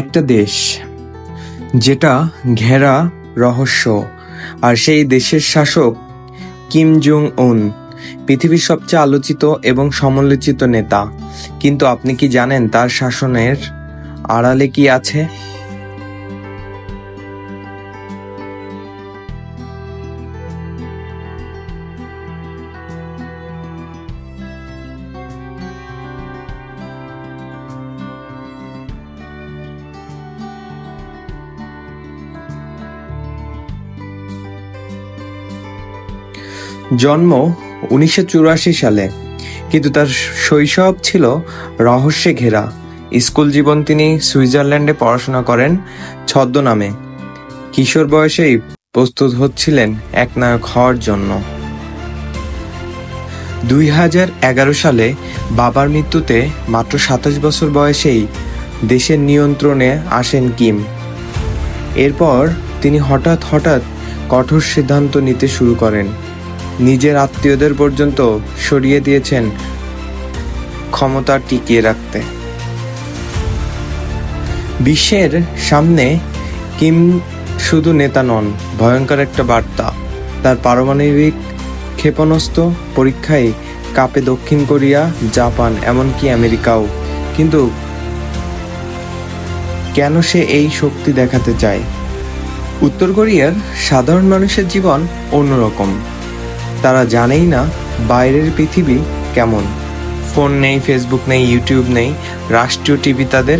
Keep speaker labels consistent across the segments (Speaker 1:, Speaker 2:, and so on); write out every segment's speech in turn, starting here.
Speaker 1: একটা দেশ, যেটা ঘেরা রহস্য, আর সেই দেশের শাসক কিম জং উন পৃথিবীর সবচেয়ে আলোচিত এবং সমালোচিত নেতা। কিন্তু আপনি কি জানেন তার শাসনের আড়ালে কি আছে? জন্ম উনিশশো চুরাশি সালে। কিন্তু তার শৈশব ছিল রহস্যে ঘেরা। স্কুল জীবন তিনি সুইজারল্যান্ডে পড়াশোনা করেন ছদ্মনামে কিশোর বয়সেই প্রস্তুত হচ্ছিলেন একনায়ক হওয়ার জন্য। দুই হাজার এগারো সালে বাবার মৃত্যুতে মাত্র সাতাশ বছর বয়সেই দেশের নিয়ন্ত্রণে আসেন কিম। এরপর তিনি হঠাৎ হঠাৎ কঠোর সিদ্ধান্ত নিতে শুরু করেন। নিজের আত্মীয়দের পর্যন্ত সরিয়ে দিয়েছেন ক্ষমতা টিকিয়ে রাখতে। বিশ্বের সামনে কিম শুধু নেতা নন, ভয়ঙ্কর একটা বার্তা। তার পারমাণবিক ক্ষেপণাস্ত্র পরীক্ষায় কাপে দক্ষিণ কোরিয়া, জাপান, এমনকি আমেরিকাও। কিন্তু কেন সে এই শক্তি দেখাতে চায়? উত্তর কোরিয়ার সাধারণ মানুষের জীবন অন্যরকম। তারা জানেই না বাইরের পৃথিবী কেমন। ফোন নেই ফেসবুক নেই ইউটিউব নেই, রাষ্ট্রীয় টিভি তাদের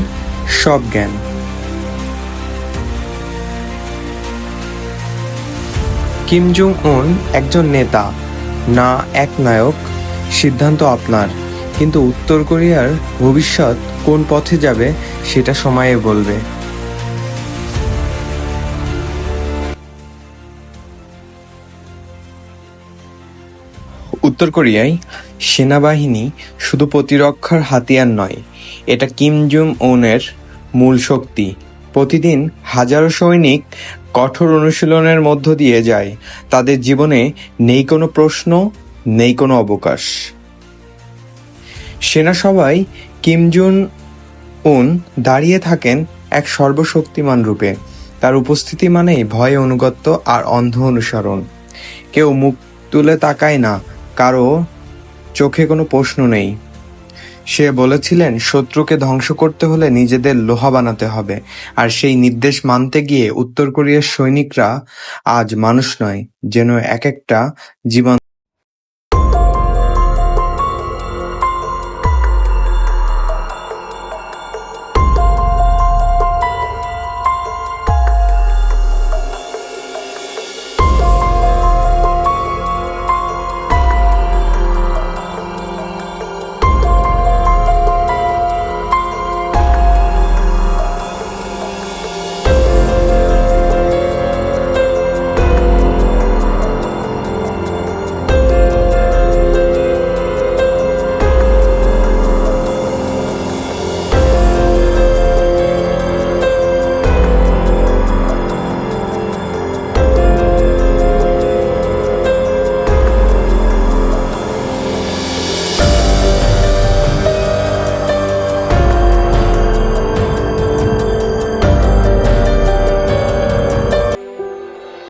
Speaker 1: সব জ্ঞান। কিম জং উন একজন নেতা, না এক নায়ক, সিদ্ধান্ত আপনার। কিন্তু উত্তর কোরিয়ার ভবিষ্যৎ কোন পথে যাবে সেটা সময়ে বলবে। উত্তর কোরিয়ায় সেনাবাহিনী শুধু প্রতিরক্ষার হাতিয়ার নয়, এটা কিম জুম উনের মূল শক্তি। প্রতিদিন হাজারো সৈনিক কঠোর অনুশীলনের মধ্য দিয়ে যায়। তাদের জীবনে নেই কোনো প্রশ্ন, নেই কোনো অবকাশ। সেনা সবাই কিম জুন উন দাঁড়িয়ে থাকেন এক সর্বশক্তিমান রূপে। তার উপস্থিতি মানেই ভয়ে, অনুগত্য আর অন্ধ অনুসরণ। কেউ মুখ তুলে তাকায় না কারও চোখে কোনো প্রশ্ন নেই। সে বলেছিলেন, শত্রুকে ধ্বংস করতে হলে নিজেদের লোহা বানাতে হবে, আর সেই নির্দেশ মানতে গিয়ে উত্তর কোরিয়ার সৈনিকরা আজ মানুষ নয়, যেন এক একটা জীবন